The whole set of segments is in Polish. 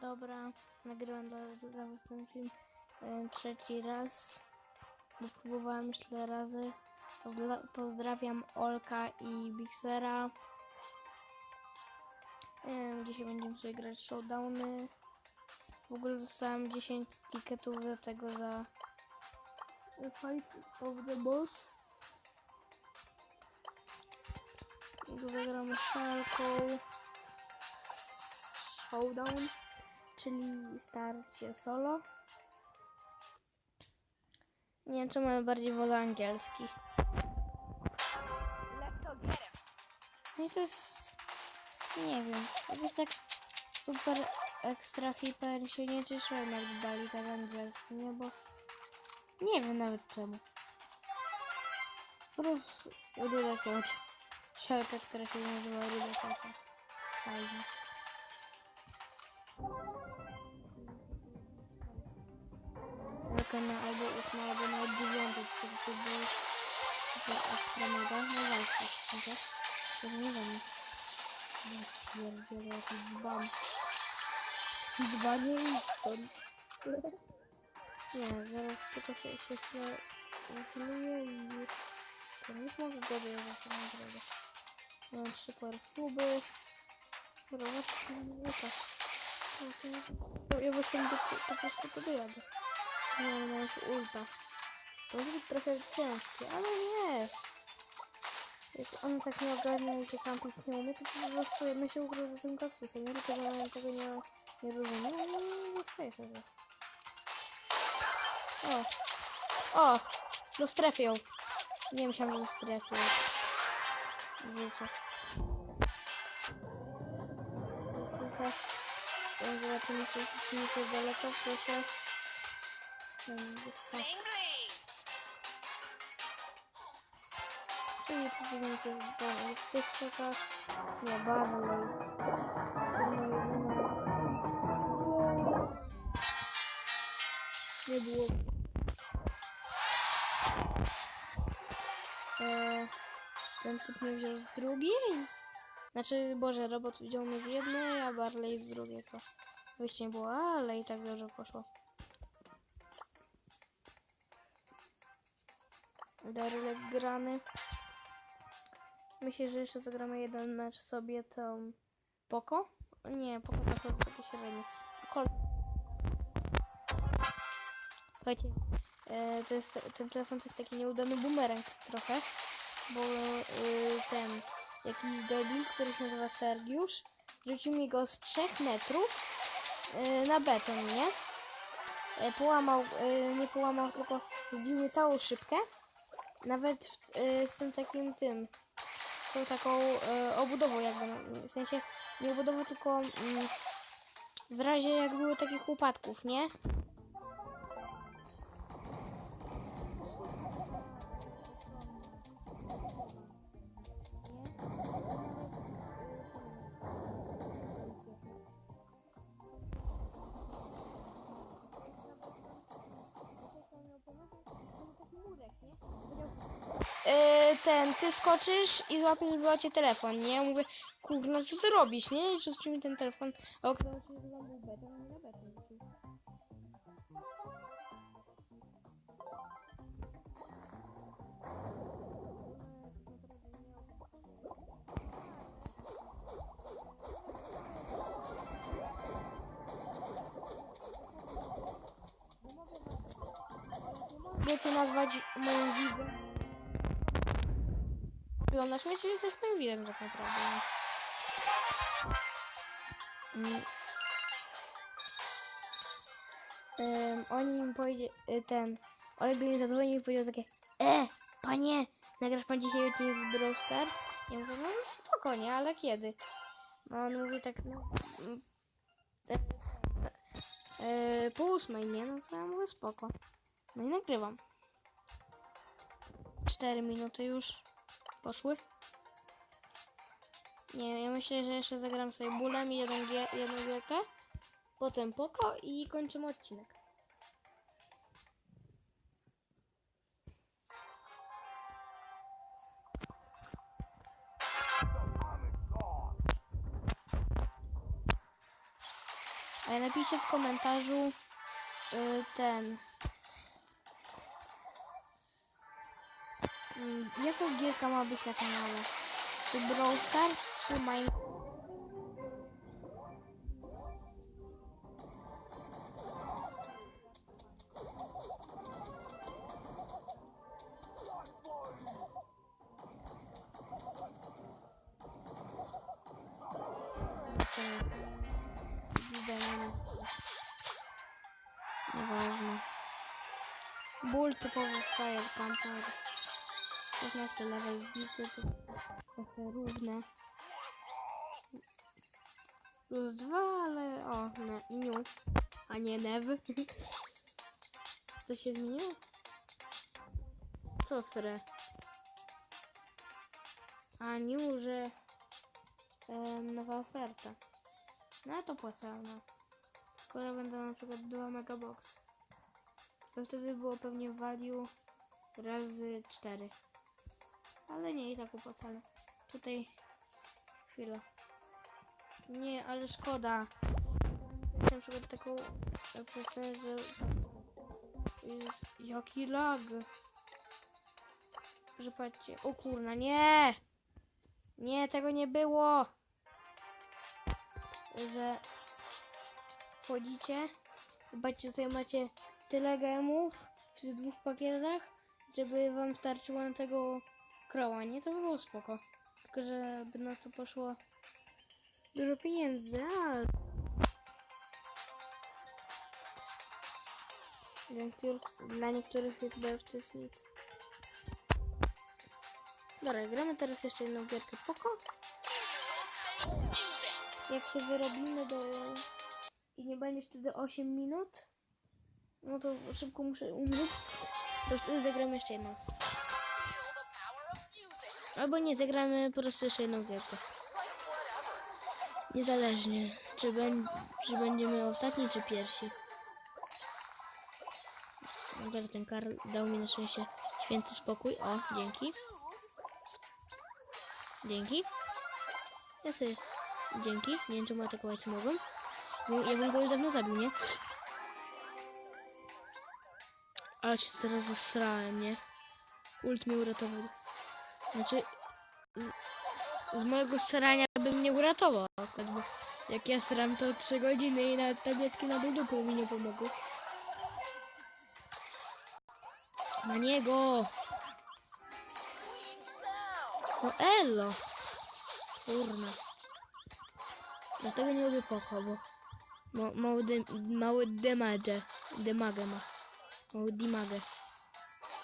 Dobra, nagrywam dla, dla was ten film e, trzeci raz, bo próbowałem już tyle razy. Pozdra pozdrawiam Olka i Bixera. E, dzisiaj będziemy sobie grać showdowny. W ogóle dostałem 10 ticketów za tego za Fight of the Boss. Zagramy szalką. Showdown, czyli starcie solo. Nie wiem czemu, bardziej wolę angielski. No i to jest... Nie wiem. To jest tak super ekstra hiper się nie cieszyłem jak dali ten angielski, nie? Bo nie wiem nawet czemu. Po prostu Ruda Koć. Sielka, która się nazywa Ruda. Fajnie. Tylko na albo ósma, albo na dziewiątej, który to był super ekstra mega. No właśnie, nie? To nie wiem. Ja pierdzielę jakiś dzban. Dzbanie i stąd. Nie, zaraz tylko się oświetlę. Wychyluję i... To już mogę go dojechać na drogę. Nie. No już ulta. To być trochę ciężkie, ale nie. Jak on tak nie ogarnia i się kampić nie umie, to po prostu my się ugrożę tym kaktusem. Nie tylko, że tego nie, nie rozumie, ale nie zostaje sobie. O! O! Do strefy ją. Nie myślałam, że do strefy ją. Wiecie. Trochę. Zobaczymy, czy jest daleko, proszę. Czyli powinien się zdobyć w tych czekach. Nie, Barley. Nie było. Eee, ten typ mnie wziął z drugiej. Znaczy, Boże, robot wziął mnie z jednej, a Barley z drugiej. To wyjście nie było, ale i tak dobrze poszło. Darylek grany. Myślę, że jeszcze zagramy jeden mecz sobie tą Poko? Nie, Poko to są takie średnie. Kol... Słuchajcie, e, to jest, ten telefon to jest taki nieudany bumerang trochę, bo e, ten jakiś debil, który się nazywa Sergiusz, rzucił mi go z 3 metrów e, na beton, nie? E, połamał, nie połamał, tylko wbił mi całą szybkę. Nawet w, e, z tym takim tym, z tą taką e, obudową jakby, no, w sensie nie obudową, tylko mm, w razie jak były takich upadków, nie? Yy, ten, ty skoczysz i złapiesz cię telefon, nie? Mówię, kurna, co ty robisz, nie? I rzucił mi ten telefon, a okazało się, że beton, nie na beton nazwać? Wyglądasz mnie, czy jesteś moim widzem tak naprawdę? Mm. Ym, oni mi powiedzieli, ten, Olek do mnie zadzwonił i powiedział takie, e, panie, nagrasz pan dzisiaj odcinek z Brawl Stars? Ja mówię, no spokojnie, ale kiedy? No on mówi tak, no, e, e, po ósmej, nie? No to ja mówię, spoko. No i nagrywam. 4 minuty już poszły. Nie, ja myślę, że jeszcze zagram sobie bólem i jedną, gie- jedną gierkę. Potem poko i kończymy odcinek. A napiszcie w komentarzu y, ten. Яков Гир, кому обычно каналы. Тут Brawl Stars и Майн... Неважно. Боль тупого файл компания. 16 level widzę, to trochę równe. Plus 2, ale o, na niu, a nie nev. Co się zmieniło? Co fre? A niu, że um, nowa oferta. No to płacalna. No. Skoro będą na przykład 2 megabox. To wtedy było pewnie value razy 4. Ale nie i tak opłacalne. Tutaj chwila. Nie, ale szkoda. Na przykład taką epokę, że jest, jaki lag. Że patrzcie, o kurna, nie! Nie, tego nie było! Że wchodzicie i patrzcie, tutaj macie tyle gemów w dwóch pakietach, żeby wam starczyło na tego kroła, nie? To by było spoko. Tylko, że by na to poszło dużo pieniędzy, a dla niektórych, dla niektórych youtubers to jest nic. Dobra, gramy teraz jeszcze jedną gierkę Poko. Jak się wyrobimy do... i nie będzie wtedy 8 minut, no to szybko muszę umrzeć, to wtedy zagramy jeszcze jedną. Albo nie, zagramy po prostu jeszcze jedną gierkę. Niezależnie, czy, ben, czy będziemy ostatni, czy pierwsi. Dobra, ten Karl dał mi na szczęście święty spokój. O, dzięki. Dzięki. Ja sobie... Dzięki. Nie wiem, czemu atakować mogą. Ja bym go już dawno zabił, nie? Ale się teraz zasrałem, nie? Ult mnie uratował. Znaczy... Z, z mojego starania bym mnie uratował. akurat, bo Jak ja staram to 3 godziny i nawet tabletki na dupy mi nie pomogły. Na niego! No elo! Kurna. Dlatego nie lubię poko, bo ma, mały, mały demage. Demage ma. Mały dimage.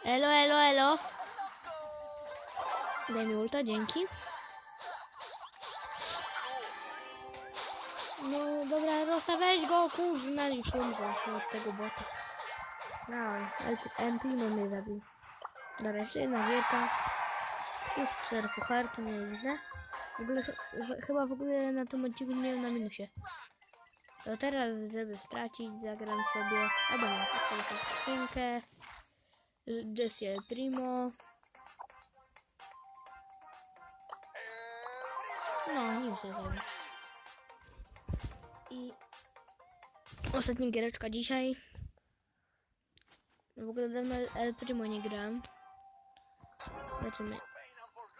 Elo, elo, elo! Daj mi ulta, dzięki. No dobra, Rosta, weź go, kurna, już się od tego bota. No, Empino mnie zabił. Dobra, jeszcze jedna gierka. Plus cztery pucharki, nie jest źle. W ogóle, ch- chyba w ogóle na tym odcinku nie na minusie. To teraz, żeby stracić, zagram sobie... Albo nie, skrzynkę. Jessie Primo. No, nim się zajmę. I ostatnia giereczka dzisiaj. W ogóle dawno El Primo nie grałem. Zobaczymy.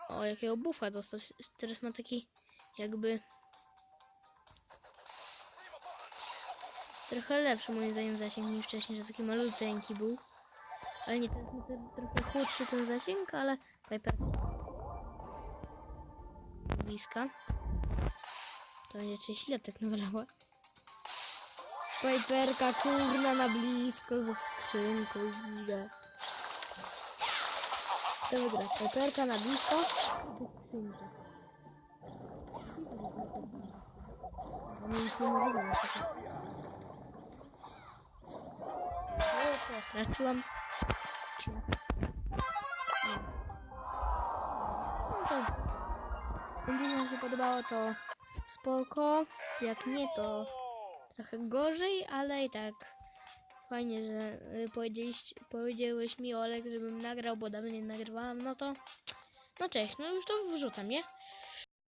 O, jakiego buffa dostał. Teraz ma taki jakby... Trochę lepszy moim zdaniem zasięg niż wcześniej, że taki maluteńki był. Ale nie, teraz ma trochę chudszy ten zasięg, ale Piper bliska. To będzie 30 lat tak nawalała. Piperka kurna na blisko ze skrzynką giga. To wygra. Piperka na blisko. To skrzynka. No już ja straciłam. No to. Jeżeli wam się podobało to spoko. Jak nie to trochę gorzej, ale i tak fajnie, że y, powiedzieliś, powiedziałeś mi Olek, żebym nagrał, bo dawno nie nagrywałam, no to no cześć, no już to wrzucam, nie?